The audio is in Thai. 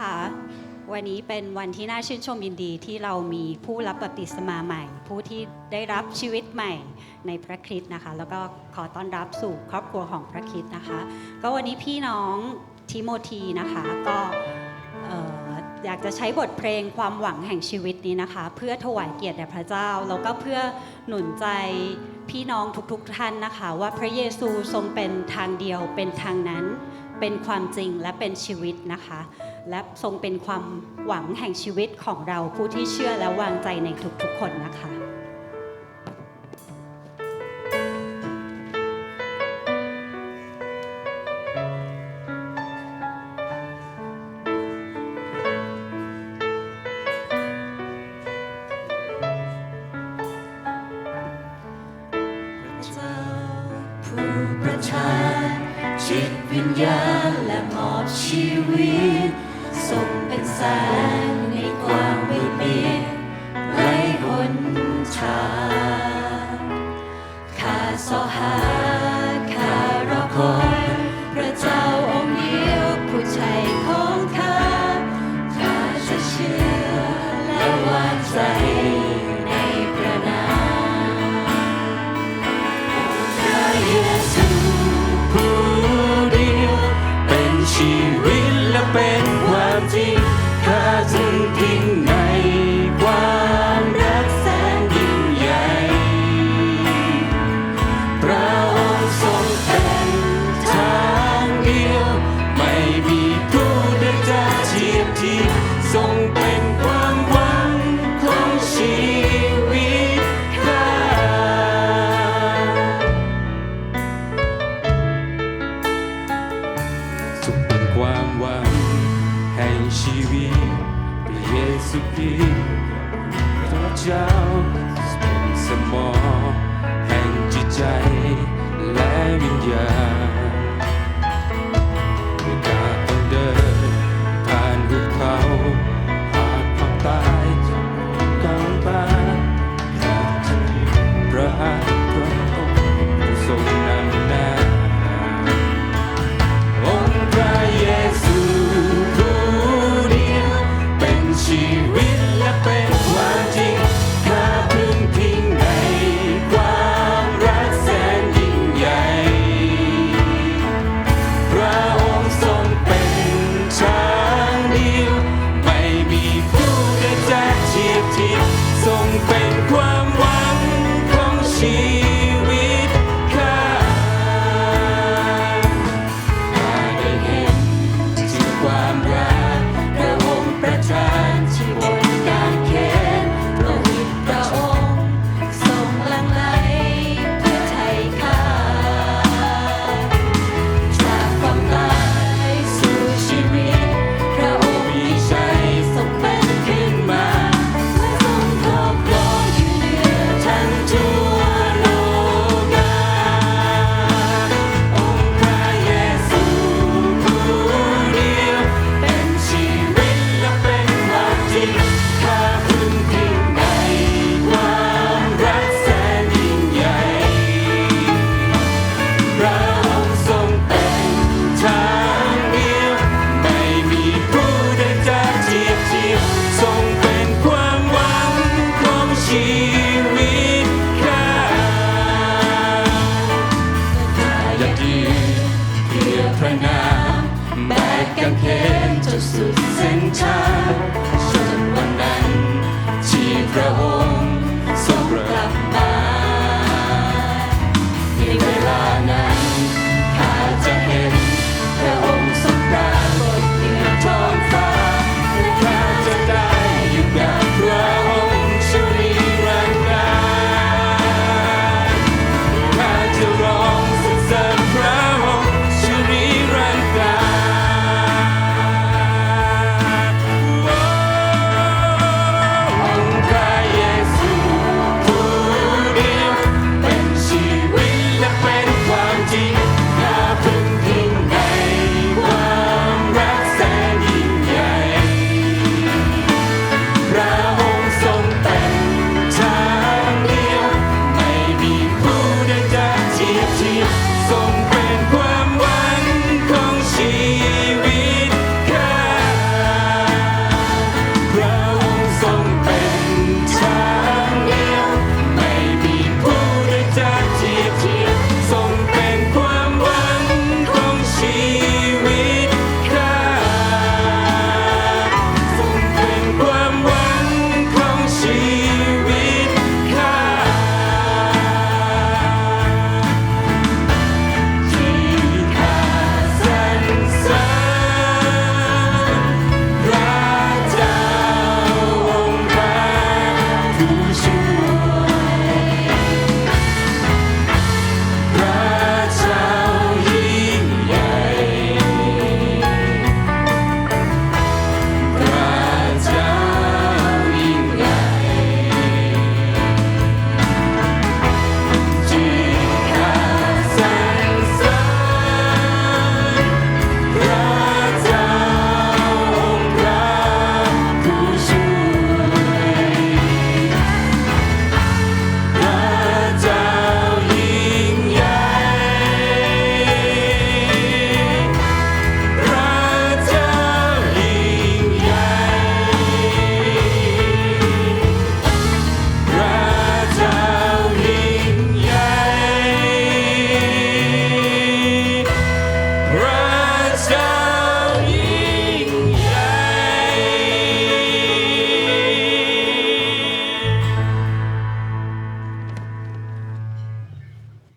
นะคะ วันนี้เป็นวันที่น่าชื่นชมยินดีที่เรามีผู้รับบัพติศมาใหม่ ผู้ที่ได้รับชีวิตใหม่ในพระคริสต์นะคะ แล้วก็ขอต้อนรับสู่ครอบครัวของพระคริสต์นะคะ ก็วันนี้พี่น้องทิโมธีนะคะก็เอ่ออยากจะใช้บทเพลงความหวังแห่งชีวิตนี้นะคะ เพื่อถวายเกียรติแด่พระเจ้า แล้วก็เพื่อหนุนใจพี่น้องทุกๆท่านนะคะ ว่าพระเยซูทรงเป็นทางเดียวเป็นทางนั้น เป็นความจริงและเป็นชีวิตนะคะ และทรงเป็นความหวังแห่งชีวิตของเราผู้ที่เชื่อและวางใจในทุกๆคนนะคะเจ้าผู้ประทานจิต วิญญาณและมอบชีวิตทรงเป็นแสง ซูคริสต์พระเจ้าเป็นสมองแห่งจิตใจและวิญญาณ พระนามแบกกางเขนจนสุดเส้นทางจนวันนั้นที่พระองค์ทรงกลับมา